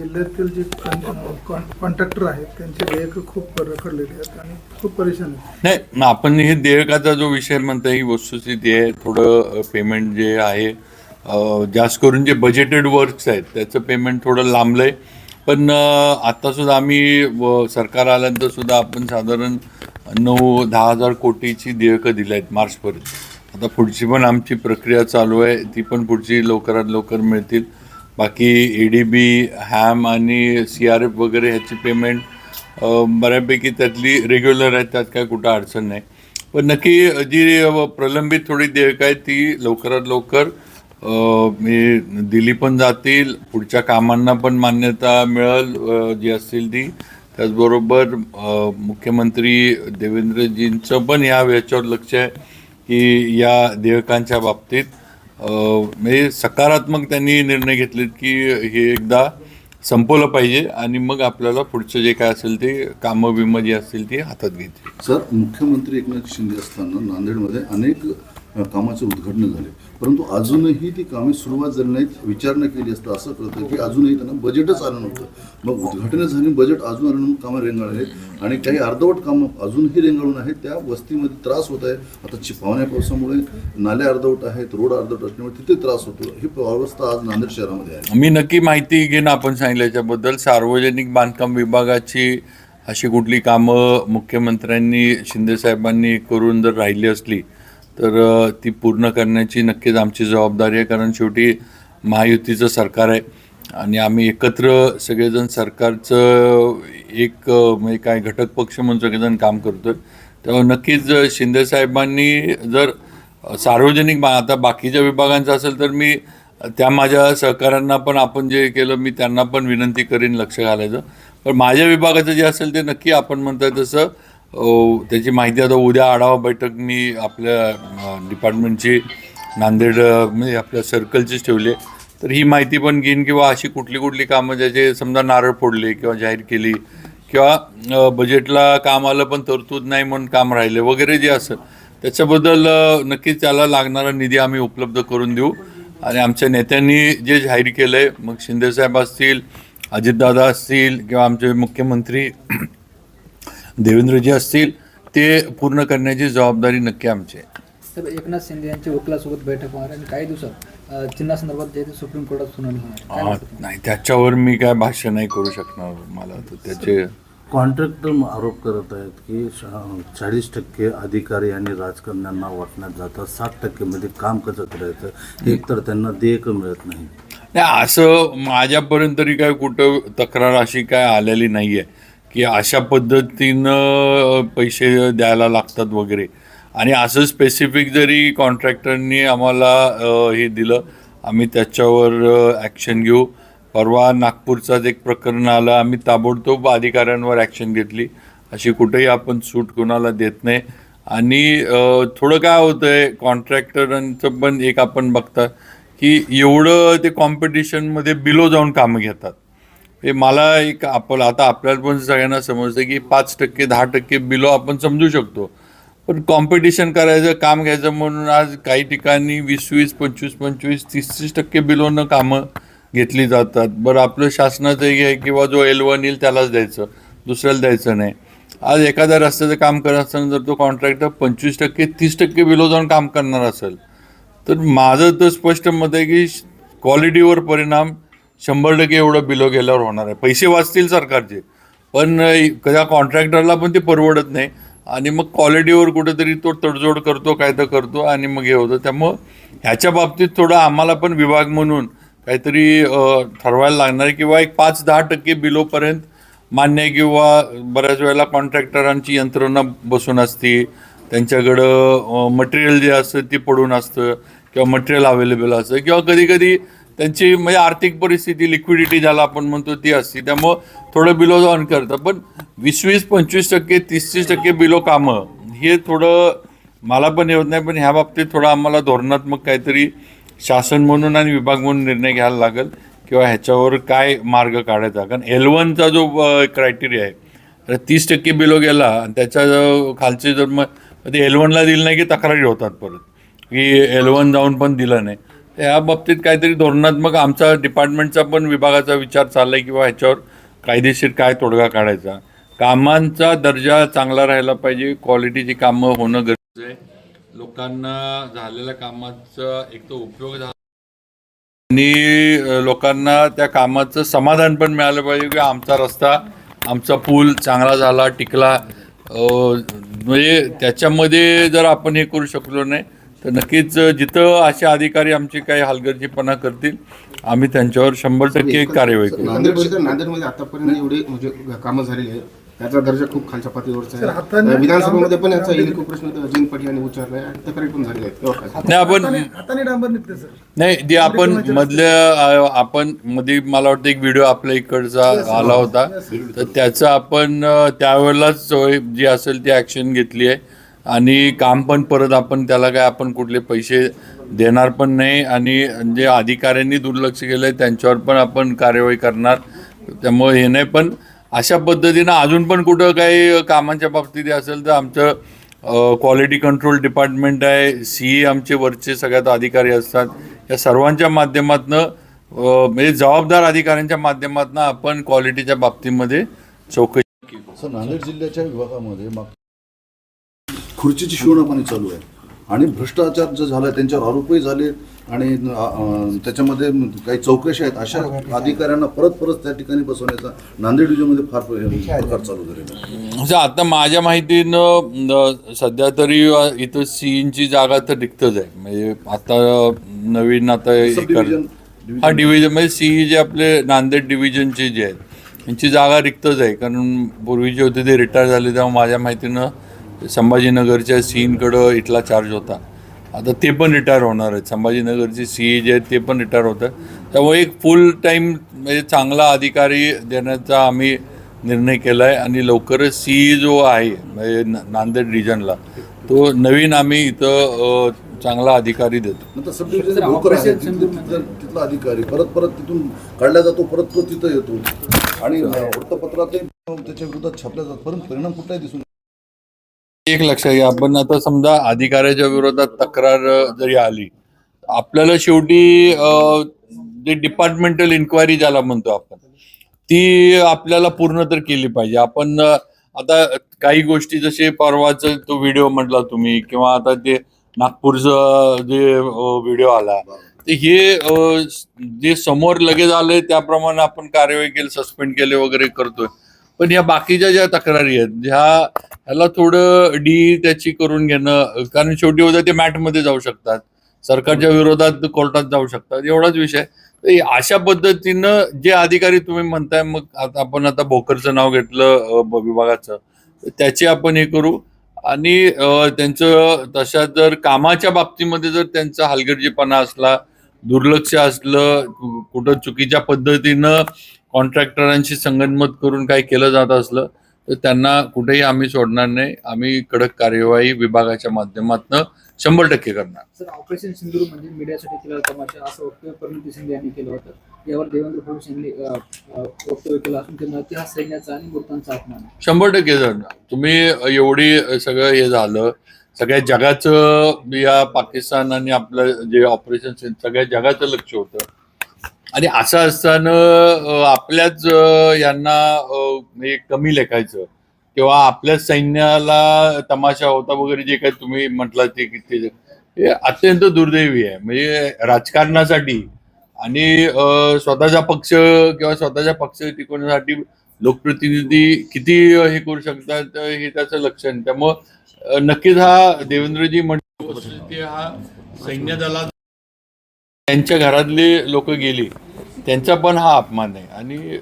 जिल्ह्यातील जे कॉन्ट्रॅक्टर आहेत त्यांचे देयक खूप रखडलेले आहेत आणि खूप परेशान आहेत. नाही आपण हे देयकाचा जो विषय म्हणतो ही वस्तुस्थिती आहे थोडं पेमेंट जे आहे जास्त करून जे बजेटेड वर्क्स आहेत त्याचं पेमेंट थोडं लांबलं आहे पण आत्तासुद्धा आम्ही व सरकार आल्यानंतर सुद्धा आपण साधारण नऊ दहा हजार कोटीची देयकं दिली आहेत मार्चपर्यंत. आता पुढची पण आमची प्रक्रिया चालू आहे ती पण पुढची लवकरात लवकर मिळतील. बाकी ई डी बी हॅम आणि सी आर एफ वगैरे ह्याची पेमेंट बऱ्यापैकी त्यातली रेग्युलर आहेत त्यात काय कुठं अडचण नाही. पण नक्की जी प्रलंबित थोडी देयक आहे ती लवकरात लवकर मी दिली पण जातील. पुढच्या कामांना पण मान्यता मिळेल जी असतील ती. त्याचबरोबर मुख्यमंत्री देवेंद्रजींचं पण या याच्यावर लक्ष आहे की या देयकांच्या बाबतीत म्हणजे सकारात्मक त्यांनी निर्णय घेतलेत की हे एकदा संपवलं पाहिजे आणि मग आपल्याला पुढचं जे काय असेल ते कामं बिमं जी असतील ती हातात घेतली. सर मुख्यमंत्री एकनाथ शिंदे असताना नांदेडमध्ये अनेक कामाचे उद्घाटन झाले. परंतु अजूनही ती कामे सुरुवात झाली नाहीत विचारणा केली असता असं कळतं की अजूनही त्यांना बजेटच आलं नव्हतं. मग उद्घाटनं झाली बजेट अजून आलं म्हणून कामं रेंगाळले आहेत. आणि काही अर्धवट कामं अजूनही रेंगाळून आहेत त्या वस्तीमध्ये त्रास होत आहे. आता चिपावण्या पावसामुळे नाल्या अर्धवट आहेत रोड अर्धवट असल्यामुळे तिथे त्रास होतो. ही अवस्था आज नांदेड शहरामध्ये आहे. मी नक्की माहिती घेईन आपण सांगितल्याच्याबद्दल सार्वजनिक बांधकाम विभागाची अशी कुठली कामं मुख्यमंत्र्यांनी शिंदेसाहेबांनी करून जर राहिली असली तर ती पूर्ण करण्याची नक्कीच आमची जबाबदारी आहे कारण शेवटी महायुतीचं सरकार आहे आणि आम्ही एकत्र सगळेजण सरकारचं एक म्हणजे काय घटक पक्ष म्हणून सगळेजण काम करतोय. तेव्हा नक्कीच शिंदेसाहेबांनी जर सार्वजनिक आता बाकीच्या विभागांचं असेल तर मी त्या माझ्या सहकाऱ्यांना पण आपण जे केलं मी त्यांना पण विनंती करीन लक्ष घालायचं. पण माझ्या विभागाचं जे असेल ते नक्की आपण म्हणताय तसं त्याची माहिती आता उद्या आढावा बैठक मी आपल्या डिपार्टमेंटची नांदेड म्हणजे आपल्या सर्कलचीच ठेवली तर ही माहिती पण घेईन किंवा अशी कुठली कुठली कामं ज्याचे समजा नारळ फोडले किंवा जाहीर केली किंवा बजेटला काम आलं पण तरतूद नाही म्हणून काम राहिले वगैरे जे असेल त्याच्याबद्दल नक्कीच त्याला लागणारा निधी आम्ही उपलब्ध करून देऊ. आणि आमच्या नेत्यांनी जे जाहीर केलं आहे मग शिंदेसाहेब असतील अजितदादा असतील किंवा आमचे मुख्यमंत्री देवेंद्रजी असतील ते पूर्ण करण्याची जबाबदारी नक्की आमची आहे. तर एकनाथ शिंदे यांच्या वकिलासोबत बैठक होणार आणि काही दिवसात चिन्हासंदर्भात जे ते सुप्रीम कोर्टात सुनावणी होणार काय आ, वाटतं? नाही त्याच्यावर मी काय भाष्य नाही करू शकणार मला तर त्याचे कॉन्ट्रॅक्टर आरोप करत आहेत की चाळीस टक्के अधिकारी आणि राजकारण्यांना वाटण्यात जातात साठ टक्केमध्ये काम कसं करायचं एक तर त्यांना देयक मिळत नाही. नाही असं माझ्यापर्यंत तरी काय कुठं तक्रार अशी काय आलेली नाही आहे की अशा पद्धतीनं पैसे द्यायला लागतात वगैरे. आणि असं स्पेसिफिक जरी कॉन्ट्रॅक्टरनी आम्हाला हे दिलं आम्ही त्याच्यावर ॲक्शन घेऊ. परवा नागपूरचाच एक प्रकरण आलं आम्ही ताबडतोब अधिकाऱ्यांवर ॲक्शन घेतली. अशी कुठेही आपण सूट कोणाला देत नाही. आणि थोडं काय होतं आहे कॉन्ट्रॅक्टरांचं पण एक आपण बघता की एवढं ते कॉम्पिटिशनमध्ये बिलो जाऊन कामं घेतात. हे मला एक आपलं आता आपल्याला पण सगळ्यांना समजतं की पाच टक्के दहा टक्के बिलो आपण समजू शकतो. पण कॉम्पिटिशन करायचं काम घ्यायचं म्हणून आज काही ठिकाणी वीस वीस पंचवीस पंचवीस तीस तीस टक्के बिलोनं कामं घेतली जातात. बरं आपलं शासनाचं हे आहे किंवा जो एल वन येईल त्यालाच द्यायचं दुसऱ्याला द्यायचं नाही. आज एखाद्या रस्त्याचं काम करत असताना जर तो कॉन्ट्रॅक्टर पंचवीस टक्के तीस टक्के बिलो जाऊन काम करणार असेल तर माझं तर स्पष्ट मत आहे की क्वालिटीवर परिणाम शंभर टक्के एवढं बिलो गेल्यावर होणार आहे. पैसे वाचतील सरकारचे पण कदा कॉन्ट्रॅक्टरला पण ते परवडत नाही. आणि मग क्वालिटीवर कुठेतरी तो तडजोड करतो काय तर करतो आणि मग हे होतं. त्यामुळं ह्याच्या बाबतीत थोडं आम्हाला पण विभाग म्हणून काहीतरी ठरवायला लागणार आहे किंवा एक पाच दहा टक्के बिलोपर्यंत मान्य किंवा बऱ्याच वेळेला कॉन्ट्रॅक्टरांची यंत्रणा बसून असते. त्यांच्याकडं मटेरियल जे असतं ते पडून असतं किंवा मटेरियल अवेलेबल असतं किंवा कधी कधी त्यांची म्हणजे आर्थिक परिस्थिती लिक्विडिटी ज्याला आपण म्हणतो ती असते. त्यामुळं थोडं बिलो जाऊन करतं. पण वीस वीस पंचवीस टक्के तीस तीस टक्के बिलो कामं हे थोडं मला पण येत नाही. पण ह्या बाबतीत थोडं आम्हाला धोरणात्मक काहीतरी शासन म्हणून आणि विभाग म्हणून निर्णय घ्यायला लागेल किंवा ह्याच्यावर काय मार्ग काढायचा. कारण एल वनचा जो क्रायटेरिया आहे तर तीस टक्के बिलो गेला आणि त्याच्या खालचे जर मग ते एल वनला दिलं नाही की तक्रारी होतात परत. की एल वन जाऊन पण दिलं नाही. या बाबतीत काहीतरी धोरणात्मक आमचा डिपार्टमेंटचा पण विभागाचा विचार चालला आहे किंवा ह्याच्यावर कायदेशीर काय तोडगा काढायचा. कामांचा दर्जा चांगला राहायला पाहिजे क्वालिटीची कामं होणं गरजेचं आहे. लोकांना झालेल्या कामाचा एक तर उपयोग झाला. आणि लोकांना त्या कामाचं समाधान पण मिळालं पाहिजे की आमचा रस्ता आमचा पूल चांगला झाला टिकला. म्हणजे त्याच्यामध्ये जर आपण हे करू शकलो नाही तर नक्कीच जिथं असे अधिकारी आमचे काही हलगर्जीपणा करतील आम्ही त्यांच्यावर शंभर टक्के कार्यवाही करू. नांदेड नांदेडमध्ये आतापर्यंत एवढे म्हणजे कामं झालेली आहेत. त्याचा दर्जा खूप खालच्या पातळीवरचा आहे. विधानसभेमध्ये पण याचा इलेक्ट्रिक प्रश्न अजिंक पाटील यांनी आहे. आणि तक्रारी पण झालेल्या आहेत? नाही आपण हाताने हाताने डांबर निघते सर. नाही जे आपण मधल्या आपण मध्ये मला वाटतं एक व्हिडिओ आपल्या इकडचा आला होता. तर त्याचं आपण त्यावेळेलाच जी असेल ती ॲक्शन घेतली आहे. आणि काम पण परत आपण त्याला काय आपण कुठले पैसे देणार पण नाही आणि जे अधिकाऱ्यांनी दुर्लक्ष केलं आहे त्यांच्यावर पण आपण कार्यवाही करणार. त्यामुळे हे नाही पण अशा पद्धतीनं अजून पण कुठं काही कामांच्या बाबतीत असेल तर आमचं क्वालिटी कंट्रोल डिपार्टमेंट आहे सी आमचे वरचे सगळ्यात अधिकारी असतात. या सर्वांच्या माध्यमातनं म्हणजे जबाबदार अधिकाऱ्यांच्या माध्यमातनं आपण क्वालिटीच्या बाबतीमध्ये चौकशी सर नांदेड जिल्ह्याच्या विभागामध्ये माग खुर्चीची शिवणापाणी चालू आहे. आणि भ्रष्टाचार जो झाला त्यांच्यावर आरोपही झाले आणि त्याच्यामध्ये काही चौकशी आहेत अशा अधिकाऱ्यांना परत परत त्या ठिकाणी बसवण्याचा नांदेड डिव्हिजनमध्ये फार प्रकार चालू झालेला आहे. म्हणजे आता माझ्या माहितीनं सध्या तरी इथं सीईंची जागा तर रिक्तच आहे. म्हणजे आता नवीन आता हे डिव्हिजन हा डिव्हिजन म्हणजे सीई जे आपले नांदेड डिव्हिजनचे जे आहेत यांची जागा रिक्तच आहे. कारण पूर्वी जे होते ते रिटायर झाले तेव्हा माझ्या माहितीनं संभाजीनगरच्या सीईंकडं इथला चार्ज होता. आता ते पण रिटायर होणार आहेत. संभाजीनगरचे सीई जे आहेत ते पण रिटायर होत. आहेत त्यामुळे एक फुल टाईम म्हणजे चांगला अधिकारी देण्याचा आम्ही निर्णय केला आहे आणि लवकरच सीई जो आहे म्हणजे नांदेड रिजनला तो नवीन आम्ही इथं चांगला अधिकारी देतो. तिथले- अधिकारी परत परत तिथून काढला जातो परत तो तिथं येतो. आणि वृत्तपत्रातही त्याच्या विरोधात छापल्या जातात परंतु परिणाम कुठलाही दिसून एक लक्षात घ्या. आपण आता समजा अधिकाऱ्याच्या विरोधात तक्रार जरी आली आपल्याला शेवटी जे डिपार्टमेंटल इन्क्वायरी ज्याला म्हणतो आपण ती आपल्याला पूर्ण तर केली पाहिजे. आपण आता काही गोष्टी जसे परवाच तो व्हिडिओ म्हटला तुम्ही किंवा आता ते नागपूरचं जे व्हिडिओ आला ते हे जे समोर लगेच आले त्याप्रमाणे आपण कार्यवाही केली सस्पेंड केले वगैरे करतोय. पण या बाकीच्या ज्या तक्रारी आहेत ह्या ह्याला थोडं डी त्याची करून घेणं कारण शेवटी होतं ते मॅटमध्ये जाऊ शकतात. सरकारच्या विरोधात कोर्टात जाऊ शकतात. एवढाच विषय. तर अशा पद्धतीनं जे अधिकारी तुम्ही म्हणताय मग आता आपण आता भोकरचं नाव घेतलं विभागाचं. त्याचे त्याची आपण हे करू. आणि त्यांचं तशा जर कामाच्या बाबतीमध्ये जर त्यांचा हलगर्जीपणा असला दुर्लक्ष असलं कुठं चुकीच्या पद्धतीनं कॉन्ट्रॅक्टरांशी संगनमत करून काही केलं जात असलं तर त्यांना कुठेही आम्ही सोडणार नाही. आम्ही कडक कार्यवाही विभागाच्या माध्यमातून शंभर टक्के करणार. सर ऑपरेशन सिंधूर म्हणजे मीडियासाठी केलेला तमाशा असं वक्तव्य परिणिती शिंदे यांनी केलं होतं. यावर देवेंद्र फडणवीस यांनी वक्तव्य केलं असून ते हा सैन्याचा आणि मृतांचा अपमान शंभर टक्के जर तुम्ही एवढी सगळं हे झालं सगळ्या जगाचं या पाकिस्तान आणि आपलं जे ऑपरेशन सगळ्या जगाचं लक्ष होतं. आणि असं असताना आपल्याच यांना हे कमी लेखायचं. किंवा आपल्याच सैन्याला तमाशा होता वगैरे जे काही तुम्ही म्हटलं ते की हे अत्यंत दुर्दैवी आहे. म्हणजे राजकारणासाठी आणि स्वतःचा पक्ष किंवा स्वतःचा पक्ष टिकवण्यासाठी लोकप्रतिनिधी किती हे करू शकतात हे त्याचं लक्षण. त्यामुळं नक्कीच हा देवेंद्रजी म्हणजे हा सैन्य दलात त्यांच्या घरातले लोक गेली त्यांचा पण हा अपमान आहे. आणि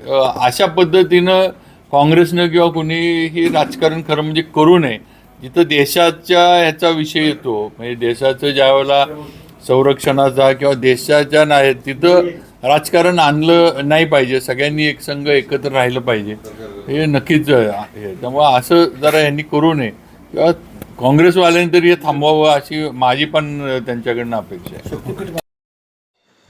अशा पद्धतीनं काँग्रेसनं किंवा कुणीही राजकारण खरं म्हणजे करू नये. जिथं देशाच्या ह्याचा विषय येतो म्हणजे देशाचं ज्या वेळेला संरक्षणाचा किंवा देशाच्या नाही तिथं राजकारण आणलं नाही पाहिजे. सगळ्यांनी एक संघ एकत्र राहिलं पाहिजे. हे नक्कीच आहे. त्यामुळं असं जरा यांनी करू नये. किंवा काँग्रेसवाल्यांनी तरी हे थांबवावं अशी माझी पण त्यांच्याकडनं अपेक्षा आहे.